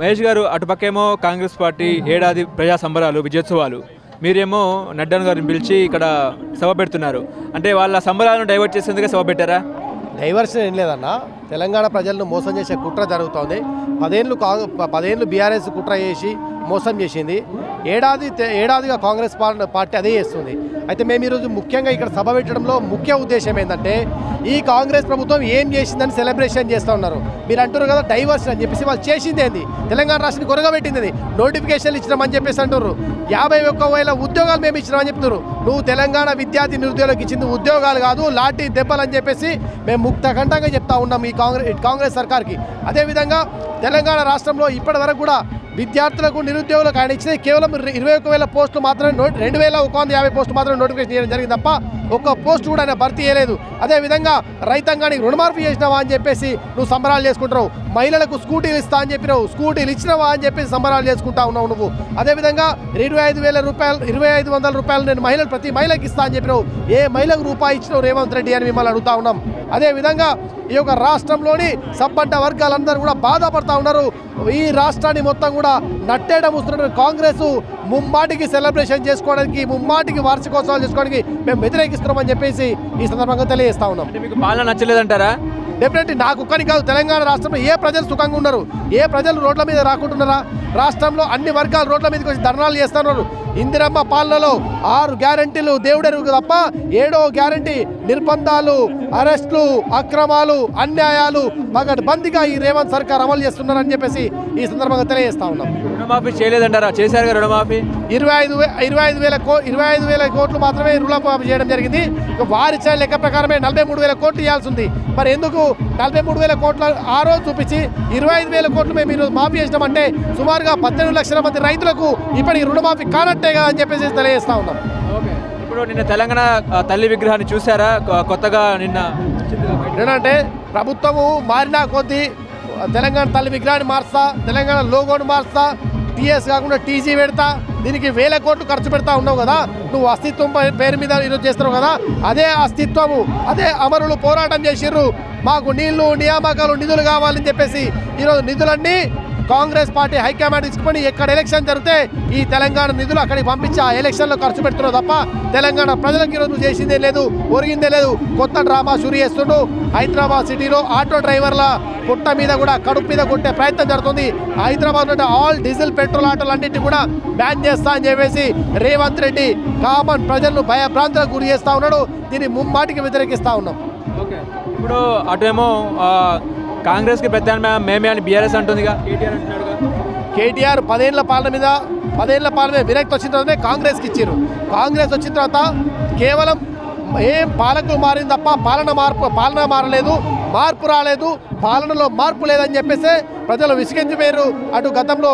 మహేష్ గారు అటుపక్కేమో కాంగ్రెస్ పార్టీ ఏడాది ప్రజా సంబరాలు విజయోత్సవాలు. మీరేమో నడ్డాన్ గారిని పిలిచి ఇక్కడ సభ పెడుతున్నారు. అంటే వాళ్ళ సంబరాలను డైవర్ట్ చేసేందుకే సభ పెట్టారా? డైవర్షన్ ఏం లేదన్న. తెలంగాణ ప్రజలను మోసం చేసే కుట్ర జరుగుతోంది. పదేళ్ళు కా పదేళ్ళు బీఆర్ఎస్ కుట్ర చేసి మోసం చేసింది. ఏడాది ఏడాదిగా కాంగ్రెస్ పార్- పార్టీ అదే చేస్తుంది. అయితే మేము ఈరోజు ముఖ్యంగా ఇక్కడ సభ పెట్టడంలో ముఖ్య ఉద్దేశం ఏంటంటే ఈ కాంగ్రెస్ ప్రభుత్వం ఏం చేసిందని సెలబ్రేషన్ చేస్తూ ఉన్నారు. మీరు అంటారు కదా డైవర్షన్ అని చెప్పేసి వాళ్ళు చేసింది ఏంది? తెలంగాణ రాష్ట్రాన్ని కొరగబెట్టింది అది నోటిఫికేషన్లు ఇచ్చినామని చెప్పేసి అంటారు యాభై ఒక్క వేల ఉద్యోగాలు మేము ఇచ్చినామని చెప్తున్నారు. నువ్వు తెలంగాణ విద్యార్థి నిరుద్యోగులకు ఇచ్చింది ఉద్యోగాలు కాదు లాఠీ దెబ్బలు అని చెప్పేసి మేము ముక్తకంఠంగా చెప్తా ఉన్నాం ఈ కాంగ్రెస్ కాంగ్రెస్ సర్కార్కి. అదేవిధంగా తెలంగాణ రాష్ట్రంలో ఇప్పటి వరకు కూడా విద్యార్థులకు నిరుద్యోగులకు ఆయన ఇచ్చినది కేవలం ఇరవై ఒక వేల పోస్టులు మాత్రమే నోట్ రెండు వేల ఒక వంద యాభై పోస్టులు మాత్రమే నోటిఫికేషన్ చేయడం జరిగింది తప్ప ఒక్క పోస్ట్ కూడా ఆయన భర్తీ చేయలేదు. అదేవిధంగా రైతాంగానికి రుణమాఫీ చేసినావా అని చెప్పేసి నువ్వు సంబరాలు చేసుకుంటున్నావు. మహిళలకు స్కూటీలు ఇస్తా అని చెప్పినావు. స్కూటీలు ఇచ్చినావా అని చెప్పేసి సంబరాలు చేసుకుంటా ఉన్నావు నువ్వు. అదేవిధంగా ఇరవై ఐదు వేల రూపాయలు ఇరవై ఐదు వందల రూపాయలు నేను మహిళలు ప్రతి మహిళకి ఇస్తా అని చెప్పినావు. ఏ మహిళకు రూపాయి ఇచ్చినావు రేవంత్ రెడ్డి అని మిమ్మల్ని అడుగుతా ఉన్నాం. అదేవిధంగా ఈ యొక్క రాష్ట్రంలోని సబ్బండ వర్గాలందరూ కూడా బాధపడతా ఉన్నారు. ఈ రాష్ట్రాన్ని మొత్తం కూడా నట్టేయడం వస్తున్న కాంగ్రెస్ ముమ్మాటికి సెలబ్రేషన్ చేసుకోవడానికి ముమ్మాటికి వార్షికోత్సవాలు చేసుకోవడానికి మేము వ్యతిరేకిస్తున్నామని చెప్పేసి ఈ సందర్భంగా తెలియజేస్తా ఉన్నాం. మీకు పాలన నచ్చలేదంటారా? డెఫినెట్లీ నాకు ఒక్కని కాదు తెలంగాణ రాష్ట్రంలో ఏ ప్రజలు సుఖంగా ఉన్నారు ఏ ప్రజలు రోడ్ల మీద రాకుంటున్నారా? రాష్ట్రంలో అన్ని వర్గాలు రోడ్ల మీదకి వచ్చి ధర్నాలు చేస్తున్నారు. ఇందిరమ్మ పాలనలో ఆరు గ్యారంటీలు దేవుడెరుగు తప్ప ఏడో గ్యారంటీ నిర్బంధాలు అరెస్టులు అక్రమాలు అన్యాయాలు బందిగా ఈ రేవంత్ సర్కార్ అమలు చేస్తున్నారని చెప్పేసి ఈ సందర్భంగా తెలియజేస్తా ఉన్నాం. రుణమాఫీ చేయలేదంటారా? చేశారు రుణమాఫీ? ఇరవై ఐదు ఇరవై ఐదు వేల కో ఇరవై ఐదు వేల కోట్లు మాత్రమే రుణమాఫీ చేయడం జరిగింది. వారి లెక్క ప్రకారమే నలభై మూడు వేల కోట్లు ఇవ్వాల్సి ఉంది. మరి ఎందుకు నలభై మూడు వేల కోట్ల ఆ రోజు చూపించి ఇరవై ఐదు వేల కోట్లు మేము ఈరోజు మాఫీ చేసినామంటే సుమారుగా పద్దెనిమిది లక్షల మంది రైతులకు ఇప్పటికి రుణమాఫీ కానట్టే కదా అని చెప్పేసి తెలియజేస్తా ఉన్నాం ఓకే ఇప్పుడు నిన్న తెలంగాణ తల్లి విగ్రహాన్ని చూసారా కొత్తగా నిన్న. ఏంటంటే ప్రభుత్వము మారినా కొద్దీ తెలంగాణ తల్లి విగ్రహాన్ని మార్స్తా తెలంగాణ లోగోని మార్స్తా టీఎస్ కాకుండా టీజీ పెడతా దీనికి వేల కోట్లు ఖర్చు పెడతా ఉన్నావు కదా నువ్వు అస్తిత్వం పేరు మీద ఈరోజు చేస్తున్నావు కదా అదే అస్తిత్వము అదే అమరులు పోరాటం చేసిర్రు మాకు నీళ్ళు నియామకాలు నిధులు కావాలని చెప్పేసి ఈరోజు నిధులన్నీ కాంగ్రెస్ పార్టీ హైకమాండ్ తీసుకొని ఎక్కడ ఎలక్షన్ జరిగితే ఈ తెలంగాణ నిధులు అక్కడికి పంపించి ఆ ఎలక్షన్లో ఖర్చు పెడుతున్నారు తప్ప తెలంగాణ ప్రజలకు ఈరోజు చేసిందే లేదు ఒరిగిందే లేదు. కొత్త డ్రామా షురు చేస్తుండు. హైదరాబాద్ సిటీలో ఆటో డ్రైవర్ల పుట్ట మీద కూడా కడుపు మీద కొట్టే ప్రయత్నం జరుగుతుంది. హైదరాబాద్ నుండి ఆల్ డీజిల్ పెట్రోల్ ఆటోలు అన్నింటినీ కూడా బ్యాన్ చేస్తా అని చెప్పేసి రేవంత్ రెడ్డి కామన్ ప్రజలను భయభ్రాంతులకు గురి చేస్తా ఉన్నాడు. దీన్ని ముమ్మాటికి వ్యతిరేకిస్తా ఉన్నాం. ఓకే. ఇప్పుడు అటేమో ఏమో కాంగ్రెస్కి ప్రత్యామ్నాయం మేమే అని బీఆర్ఎస్ అంటుందిగా. కేటీఆర్ అంటున్నాడుగా. కేటీఆర్ పదేళ్ళ పాలన మీద పదేళ్ళ పాలన మీద విరక్తి వచ్చిన తర్వాతనే కాంగ్రెస్కి ఇచ్చారు. కాంగ్రెస్ వచ్చిన తర్వాత కేవలం ఏం పాలకులు మారింది తప్ప పాలన మార్పు పాలన మారలేదు మార్పు రాలేదు పాలనలో మార్పు లేదని చెప్పేసి ప్రజలు విసిగించిపోయారు అటు గతంలో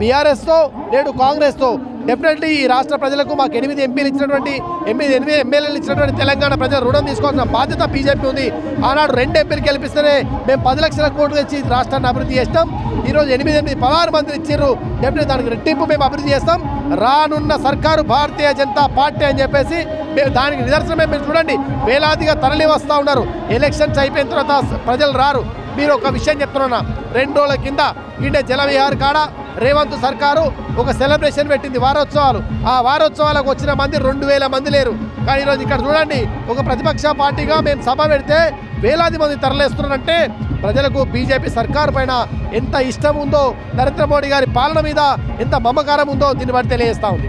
బీఆర్ఎస్తో నేడు కాంగ్రెస్తో. డెఫినెట్లీ ఈ రాష్ట్ర ప్రజలకు మాకు ఎనిమిది ఎంపీలు ఇచ్చినటువంటి ఎనిమిది ఎనిమిది ఎమ్మెల్యేలు ఇచ్చినటువంటి తెలంగాణ ప్రజలు రుణం తీసుకోవాల్సిన బాధ్యత బీజేపీ ఉంది. ఆనాడు రెండు ఎంపీలు గెలిపిస్తేనే మేము పది లక్షల కోట్లు ఇచ్చి రాష్ట్రాన్ని అభివృద్ధి చేస్తాం. ఈరోజు ఎనిమిది ఎనిమిది పదహారు మందిని ఇచ్చారు డెఫినెట్ దానికి రెట్టింపు మేము అభివృద్ధి చేస్తాం. రానున్న సర్కారు భారతీయ జనతా పార్టీ అని చెప్పేసి మేము దానికి నిదర్శనమే. మీరు చూడండి వేలాదిగా తరలి వస్తూ ఉన్నారు. ఎలక్షన్స్ అయిపోయిన తర్వాత ప్రజలు రారు. మీరు ఒక విషయం చెప్తున్నా రెండు రోజుల కింద ఇండే జలవిహార్ కాడ రేవంత్ సర్కారు ఒక సెలబ్రేషన్ పెట్టింది వారోత్సవాలు. ఆ వారోత్సవాలకు వచ్చిన మంది రెండు వేల మంది లేరు. కానీ ఈరోజు ఇక్కడ చూడండి ఒక ప్రతిపక్ష పార్టీగా మేము సభ పెడితే వేలాది మంది తరలిస్తున్నారంటే ప్రజలకు బీజేపీ సర్కారు పైన ఎంత ఇష్టం ఉందో నరేంద్ర మోడీ గారి పాలన మీద ఎంత మమకారం ఉందో దీన్ని బట్టి తెలియజేస్తా ఉంది.